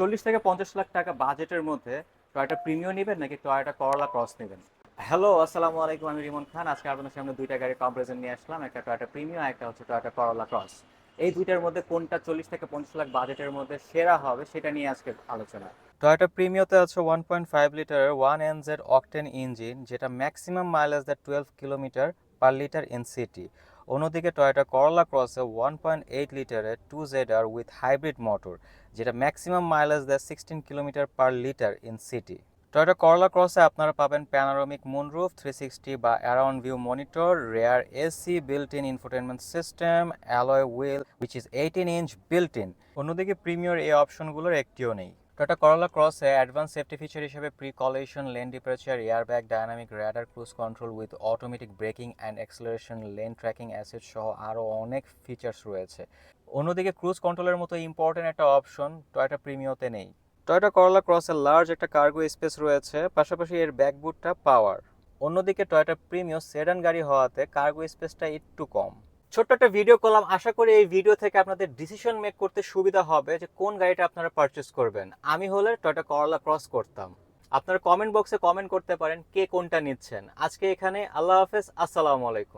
চল্লিশ থেকে পঞ্চাশ লাখ টাকা বাজেটের মধ্যে টয়টা প্রিমিয়াম নেবেন নাকি টয়টা করলা ক্রস নেবেন? হ্যালো আসসালামু আলাইকুম আমি রিমন খান। আজকে আপনাদের সামনে দুইটা গাড়ি কম্পারিজন নিয়ে আসলাম। একটা টয়টা প্রিমিয়াম একটা হচ্ছে টয়টা করলা ক্রস। এই দুইটার মধ্যে কোনটা চল্লিশ থেকে পঞ্চাশ লাখ বাজেটের মধ্যে সেরা হবে সেটা নিয়ে আজকে আলোচনা। টয়োটা প্রিমিওতে আছে ওয়ান পয়েন্ট ফাইভ লিটারের one N Z octane engine যেটা ম্যাক্সিমাম মাইলেজ দেয় twelve kilometre per litre in city অন্যদিকে টয়োটা করলা ক্রসে ওয়ান পয়েন্ট এইট লিটারের two Z R with hybrid motor যেটা ম্যাক্সিমাম মাইলেজ দেয় sixteen kilometre per litre in city Toyota Corolla ক্রসে আপনারা পাবেন panoramic moonroof three sixty বা around view monitor rear AC built in infotainment system alloy wheel which is eighteen inch built in অন্যদিকে premier এই অপশনগুলোর একটিও নেই। Toyota Corolla ক্রসে advance safety feature হিসেবে pre collision lane departure airbag dynamic radar cruise control with automatic braking and acceleration lane tracking assist সহ আরও অনেক ফিচার্স রয়েছে। অন্যদিকে ক্রুজ কন্ট্রোলের মতো ইম্পর্টেন্ট একটা অপশন টয়োটা প্রিমিওতে নেই। টয়োটা করলা ক্রসে লার্জ একটা কার্গো স্পেস রয়েছে, পাশাপাশি এর ব্যাকবুটটা পাওয়ার অন্যদিকে টয়োটা প্রিমিও সেডান গাড়ি হওয়াতে কার্গো স্পেসটা একটু কম। ছোট্ট একটা ভিডিও করলাম। আশা করি এই ভিডিও থেকে আপনাদের ডিসিশন মেক করতে সুবিধা হবে যে কোন গাড়িটা আপনারা পারচেস করবেন। আমি হলে টয়টা করলা ক্রস করতাম। আপনারা কমেন্ট বক্সে কমেন্ট করতে পারেন কে কোনটা নিচ্ছেন। আজকে এখানে আল্লাহ হাফেজ। আসসালামু আলাইকুম।